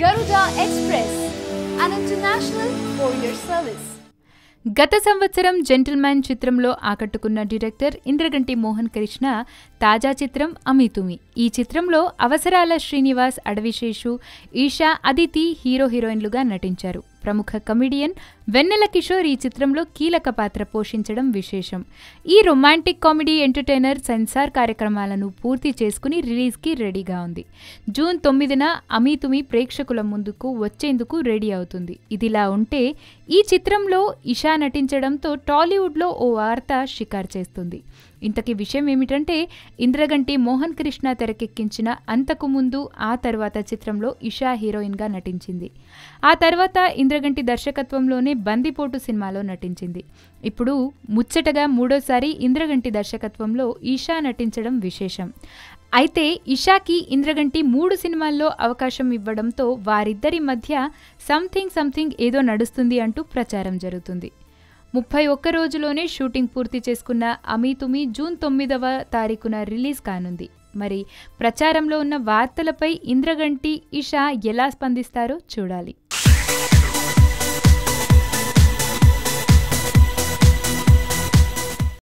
Garuda express an international గత సంవత్సరం gentleman చిత్రంలో ఆకట్టుకున్న డైరెక్టర్ ఇంద్రగంటి మోహన్ కృష్ణ తాజా చిత్రం అమితుమి. ఈ చిత్రంలో అవసరాల శ్రీనివాస్ అడవిశేషు ఈషా అదితి హీరో హీరోయిన్లుగా నటించారు. ప్రముఖ కమిడియన్ వెన్నెల కిషోర్ ఈ చిత్రంలో కీలక పాత్ర పోషించడం విశేషం. ఈ రొమాంటిక్ కామెడీ ఎంటర్టైనర్ సెన్సార్ కార్యక్రమాలను పూర్తి చేసుకుని రిలీజ్కి రెడీగా ఉంది. జూన్ తొమ్మిదిన అమీతుమి ప్రేక్షకుల ముందుకు వచ్చేందుకు రెడీ అవుతుంది. ఇదిలా ఉంటే ఈ చిత్రంలో ఇషా నటించడంతో టాలీవుడ్లో ఓ వార్త షికారు చేస్తుంది. ఇంతకీ విషయం ఏమిటంటే ఇంద్రగంటి మోహన్ కృష్ణ తెరకెక్కించిన అంతకు ముందు ఆ తర్వాత చిత్రంలో ఇషా హీరోయిన్గా నటించింది. ఆ తర్వాత ఇంద్రగంటి దర్శకత్వంలోనే బందిపోటు సినిమాలో నటించింది. ఇప్పుడు ముచ్చటగా మూడోసారి ఇంద్రగంటి దర్శకత్వంలో ఈషా నటించడం విశేషం. అయితే ఇషాకి ఇంద్రగంటి మూడు సినిమాల్లో అవకాశం ఇవ్వడంతో వారిద్దరి మధ్య సంథింగ్ సంథింగ్ ఏదో నడుస్తుంది అంటూ ప్రచారం జరుగుతుంది. ముప్పై ఒక్క రోజులోనే షూటింగ్ పూర్తి చేసుకున్న అమీతుమి జూన్ తొమ్మిదవ తారీఖున రిలీజ్ కానుంది. మరి ప్రచారంలో ఉన్న వార్తలపై ఇంద్రగంటి ఇషా ఎలా స్పందిస్తారో చూడాలి.